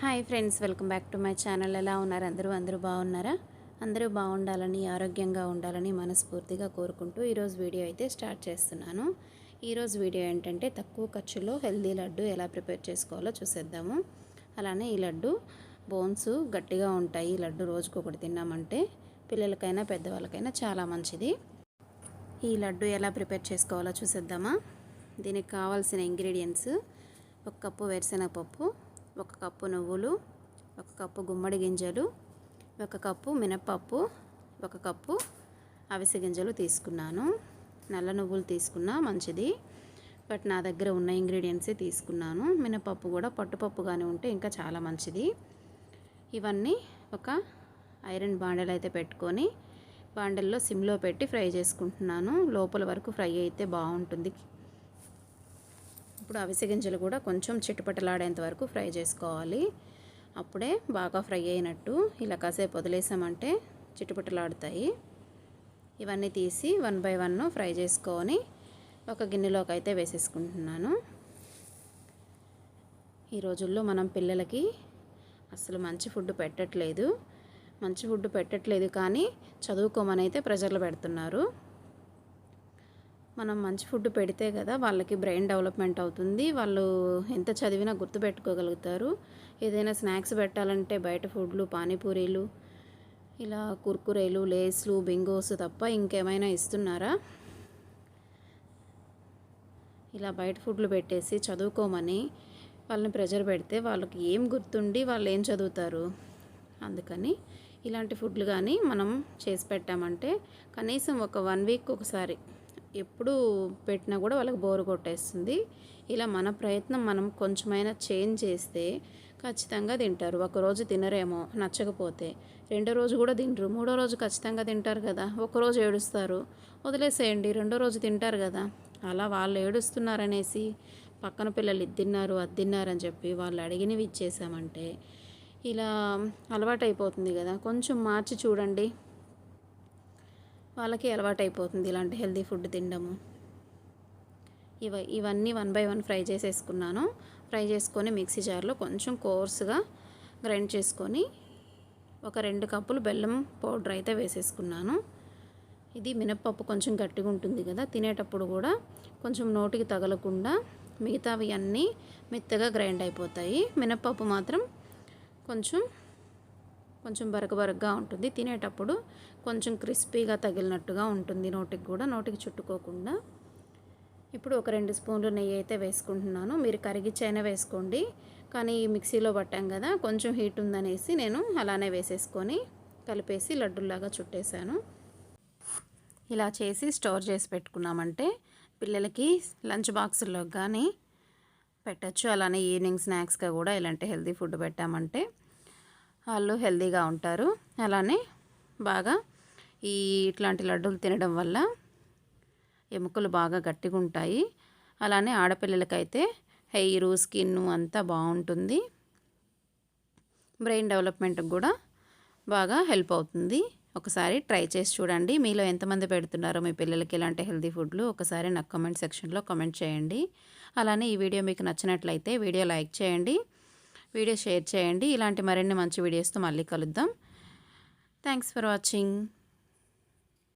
Hi friends welcome back to my channel. ఎలా ఉన్నారు? అందరూ అందరూ బాగున్నారా? అందరూ బాగుండాలని ఆరోగ్యంగా ఉండాలని మనస్ఫూర్తిగా కోరుకుంటూ ఈరోజు వీడియో అయితే స్టార్ట్ చేస్తున్నాను. ఈరోజు వీడియో ఏంటంటే తక్కువ ఖర్చులో హెల్దీ లడ్డు ఎలా ప్రిపేర్ చేసుకోవాలో చూసేద్దాము. అలానే ఈ లడ్డు బోన్స్ గట్టిగా ఉంటాయి. ఈ లడ్డు రోజుకు ఒకటి తిన్నామంటే పిల్లలకైనా పెద్దవాళ్ళకైనా చాలా మంచిది. ఈ లడ్డు ఎలా ప్రిపేర్ చేసుకోవాలో చూసేద్దామా? దీనికి కావాల్సిన ఇంగ్రీడియంట్స్ ఒక కప్పు వేరుశనగపప్పు ఒక కప్పు నువ్వులు ఒక కప్పు గుమ్మడి గింజలు ఒక కప్పు మినప్పప్పు ఒక కప్పు అవిసె గింజలు తీసుకున్నాను. నల్ల నువ్వులు తీసుకున్నా మంచిది. బట్ నా దగ్గర ఉన్న ఇంగ్రీడియంట్సే తీసుకున్నాను. మినపప్పు కూడా పట్టుపప్పుగానే ఉంటే ఇంకా చాలా మంచిది. ఇవన్నీ ఒక ఐరన్ బాండెల్ అయితే పెట్టుకొని బాండెల్లో సిమ్లో పెట్టి ఫ్రై చేసుకుంటున్నాను. లోపల వరకు ఫ్రై అయితే బాగుంటుంది. ఇప్పుడు అవిసె గింజలు కూడా కొంచెం చిట్టుపట్టలాడేంత వరకు ఫ్రై చేసుకోవాలి. అప్పుడే బాగా ఫ్రై అయినట్టు ఇలా కాసేపు వదిలేసామంటే చిట్టుపట్టలాడుతాయి ఇవన్నీ తీసి వన్ బై వన్ ఫ్రై చేసుకొని ఒక గిన్నెలోకి అయితే వేసేసుకుంటున్నాను. ఈ రోజుల్లో మనం పిల్లలకి అసలు మంచి ఫుడ్ పెట్టట్లేదు. మంచి ఫుడ్ పెట్టట్లేదు కానీ చదువుకోమని అయితే ప్రెజర్లు పెడుతున్నారు. మనం మంచి ఫుడ్ పెడితే కదా వాళ్ళకి బ్రెయిన్ డెవలప్మెంట్ అవుతుంది. వాళ్ళు ఎంత చదివినా గుర్తుపెట్టుకోగలుగుతారు. ఏదైనా స్నాక్స్ పెట్టాలంటే బయట ఫుడ్లు పానీపూరీలు ఇలా కుర్కురేలు లేస్లు బింగోస్ తప్ప ఇంకేమైనా ఇస్తున్నారా? ఇలా బయట ఫుడ్లు పెట్టేసి చదువుకోమని వాళ్ళని ప్రెజర్ పెడితే వాళ్ళకి ఏం గుర్తుండి వాళ్ళు ఏం చదువుతారు? అందుకని ఇలాంటి ఫుడ్లు కానీ మనం చేసి పెట్టామంటే కనీసం ఒక వన్ వీక్ ఒకసారి ఎప్పుడు పెట్టినా కూడా వాళ్ళకి బోరు కొట్టేస్తుంది. ఇలా మన ప్రయత్నం మనం కొంచెమైనా చేంజ్ చేస్తే ఖచ్చితంగా తింటారు. ఒకరోజు తినరేమో నచ్చకపోతే. రెండో రోజు కూడా తింటారు మూడో రోజు ఖచ్చితంగా తింటారు కదా. ఒకరోజు ఏడుస్తారు. వదిలేసేయండి రెండో రోజు తింటారు కదా. అలా వాళ్ళు ఏడుస్తున్నారనేసి పక్కన పిల్లలు ఇది తిన్నారు అది తిన్నారని చెప్పి వాళ్ళు అడిగినవి ఇచ్చేసామంటే ఇలా అలవాటైపోతుంది కదా. కొంచెం మార్చి చూడండి. వాళ్ళకి అలవాటు అయిపోతుంది ఇలాంటి హెల్తీ ఫుడ్ తినడము. ఇవ ఇవన్నీ వన్ బై వన్ ఫ్రై చేసేసుకున్నాను. ఫ్రై చేసుకొని మిక్సీ జార్లో కొంచెం కోర్స్గా గ్రైండ్ చేసుకొని ఒక రెండు కప్పులు బెల్లం పౌడర్ అయితే వేసేసుకున్నాను. ఇది మినప్పప్పు కొంచెం గట్టిగా ఉంటుంది కదా తినేటప్పుడు కూడా కొంచెం నోటికి తగలకుండా మిగతావి అన్నీ మెత్తగా గ్రైండ్ అయిపోతాయి. మినప్పప్పు మాత్రం కొంచెం కొంచెం బరగ బరకగా ఉంటుంది. తినేటప్పుడు కొంచెం క్రిస్పీగా తగిలినట్టుగా ఉంటుంది నోటికి కూడా. నోటికి చుట్టుకోకుండా ఇప్పుడు ఒక రెండు స్పూన్లు నెయ్యి అయితే వేసుకుంటున్నాను. మీరు కరిగిచ్చైనా వేసుకోండి. కానీ మిక్సీలో పట్టాం కదా కొంచెం హీట్ ఉందనేసి నేను అలానే వేసేసుకొని కలిపేసి లడ్డుల్లాగా చుట్టేశాను. ఇలా చేసి స్టోర్ చేసి పెట్టుకున్నామంటే పిల్లలకి లంచ్ బాక్సుల్లో కానీ పెట్టచ్చు. అలానే ఈవినింగ్ స్నాక్స్గా కూడా ఇలాంటి హెల్తీ ఫుడ్ పెట్టామంటే వాళ్ళు హెల్తీగా ఉంటారు. అలానే బాగా ఈ ఇట్లాంటి లడ్డూలు తినడం వల్ల ఎముకలు బాగా గట్టిగా ఉంటాయి. అలానే ఆడపిల్లలకైతే హెయిర్ స్కిన్ అంతా బాగుంటుంది. బ్రెయిన్ డెవలప్మెంట్కి కూడా బాగా హెల్ప్ అవుతుంది. ఒకసారి ట్రై చేసి చూడండి. మీలో ఎంతమంది పెడుతున్నారో మీ పిల్లలకి ఇలాంటి హెల్తీ ఫుడ్లు ఒకసారి నాకు కమెంట్ సెక్షన్లో కమెంట్ చేయండి. అలానే ఈ వీడియో మీకు నచ్చినట్లయితే వీడియో లైక్ చేయండి. వీడియో షేర్ చేయండి. ఇలాంటి మరిన్ని మంచి వీడియోస్తో మళ్ళీ కలుద్దాం. Thanks for watching